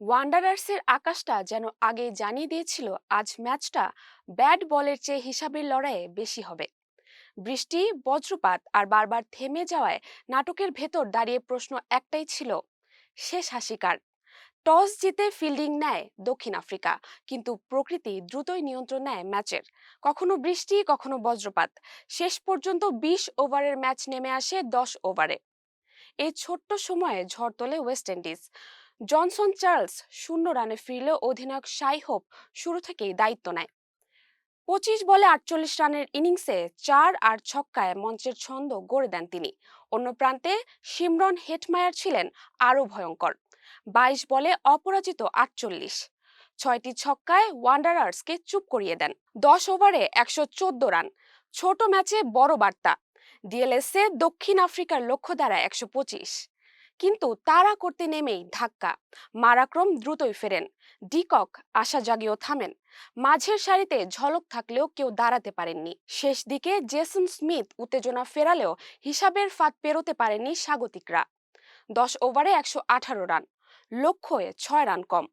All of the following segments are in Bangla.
ওয়ান্ডারার্সের আকাশটা যেন আগেই জানিয়ে দিয়েছিল, আজ ম্যাচটা ব্যাট বলের চেয়ে হিসাবের লড়াইয়ে বেশি হবে। বৃষ্টি, বজ্রপাত আর বারবার থেমে যাওয়ায় নাটকের ভেতর দাঁড়িয়ে প্রশ্ন একটাই ছিল, শেষ হাসিকার টস জিতে ফিল্ডিং নেয় দক্ষিণ আফ্রিকা, কিন্তু প্রকৃতি দ্রুতই নিয়ন্ত্রণ নেয় ম্যাচের। কখনো বৃষ্টি, কখনো বজ্রপাত। শেষ পর্যন্ত বিশ ওভারের ম্যাচ নেমে আসে দশ ওভারে। এই ছোট্ট সময়ে ঝড় তোলে ওয়েস্ট ইন্ডিজ। জনসন চার্লস শূন্য রানে ফিরলেও অধিনায়ক শাই হোপ শুরু থেকেই দায়িত্ব নেয়। পঁচিশ বলে আটচল্লিশ রানের ইনিংসে চার আর ছক্কায় মঞ্চের ছন্দ গড়ে দেন তিনি। অন্য প্রান্তে সিমরন হেটমায়ার ছিলেন আরও ভয়ঙ্কর। বাইশ বলে অপরাজিত আটচল্লিশ। ছয়টি ছক্কায় ওয়ান্ডারার্সকে চুপ করিয়ে দেন। দশ ওভারে একশো চোদ্দ রান। ছোট ম্যাচে বড় বার্তা। ডিএলএসে দক্ষিণ আফ্রিকার লক্ষ্য দ্বারা একশো পঁচিশ। কিন্তু তারা করতে নেমেই ধাক্কা। মারাক্রম দ্রুতই ফেরেন। ডিকক আশা জাগিয়েও থামেন। মাঝের সারিতে ঝলক থাকলেও কেউ দাঁড়াতে পারেননি। শেষ দিকে জেসন স্মিথ উত্তেজনা ফেরালেও হিসাবের ফাঁদ পেরোতে পারেননি স্বাগতিকরা। দশ ওভারে একশো আঠারো রান, লক্ষ্যে ছয় রান কম।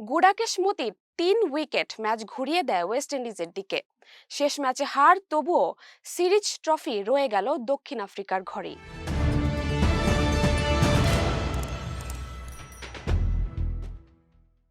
গুডাকেশ মতির তিন উইকেট ম্যাচ ঘুরিয়ে দেয় ওয়েস্ট ইন্ডিজের দিকে। শেষ ম্যাচে হার, তবুও সিরিজ ট্রফি রয়ে গেল দক্ষিণ আফ্রিকার ঘরেই।